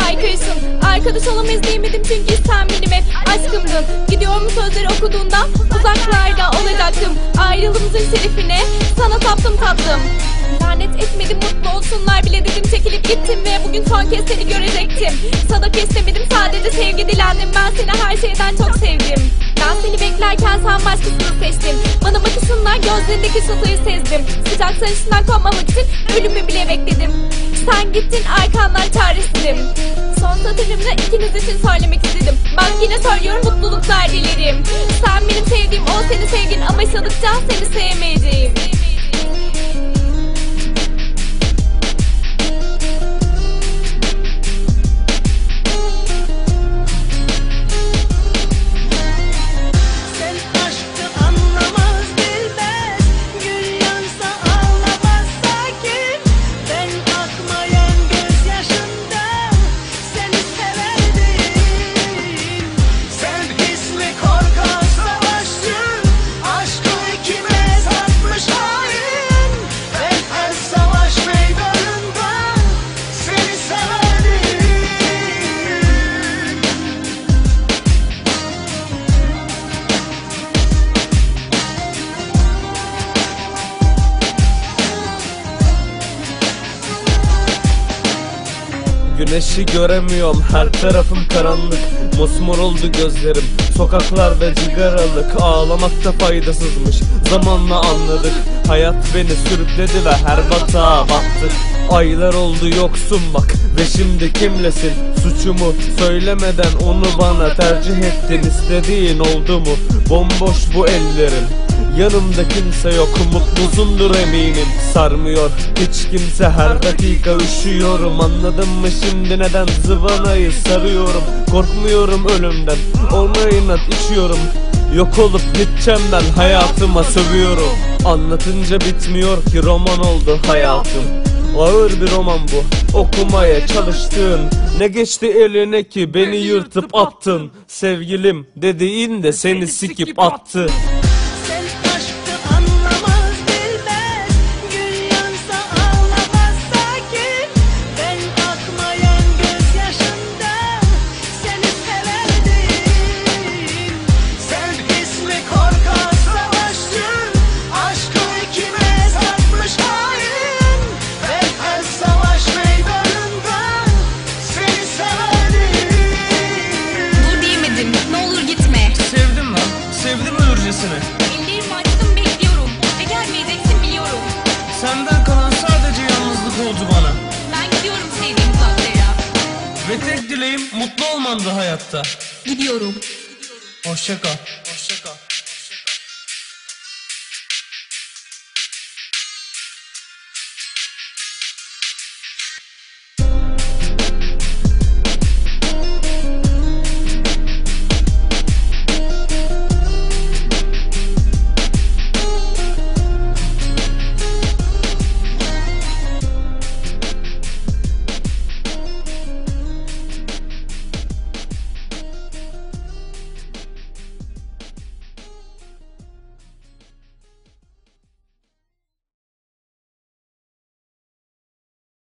Harikaysın Arkadaş olamayız diyemedim çünkü sen benim hep aşkımdın. Gidiyor sözleri okuduğunda uzaklarda olacaktım. Ayrılığımızın şerefine sana taptım tatlım. Lanet etmedim mutlu olsunlar bile dedim. Çekilip gittim Ve bugün son kez seni görecektim. Sadak istemedim sadece sevgi dilendim. Ben seni her şeyden çok sevdim. Ben seni beklerken sen başkasını seçtin. Bana bakışından gözlerindeki şatayı sezdim. Sıcak sarışından kopmamak için ölümü bile bekledim. Sen gittin arkandan çaresizim Son satırımda ikiniz için söylemek istedim. Bak yine söylüyorum mutluluklar dilerim. Sen benim sevdiğim o seni sevgin ama yaşadıkça seni sevmeyeceğim Güneşi göremiyorum her tarafım karanlık. Mosmor oldu gözlerim Sokaklarda cigaralık. Ağlamakta faydasızmış Zamanla anladık. Hayat beni sürükledi ve her batağa battık. Aylar oldu yoksun bak Ve şimdi kimlesin? Suçumu söylemeden onu bana tercih ettin. İstediğin oldu mu? Bomboş bu ellerin Yanımda kimse yok mutlusundur eminim. Sarmıyor hiç kimse her dakika üşüyorum. Anladın mı şimdi neden zıvanayı sarıyorum? Korkmuyorum ölümden ona inat içiyorum. Yok olup gideceğim ben hayatıma sövüyorum. Anlatınca bitmiyor ki roman oldu hayatım. Ağır bir roman bu Okumaya çalıştığın. Ne geçti eline ki beni yırtıp attın. Sevgilim dediğinde seni sikip attı ölürcesine Ellerimi açtım bekliyorum Ve gelmeyeceksin biliyorum. Senden kalan sadece yalnızlık oldu bana. Ben gidiyorum sevdiğim uzaklara Ve tek dileğim mutlu olmandı hayatta. Gidiyorum. Hoşça kal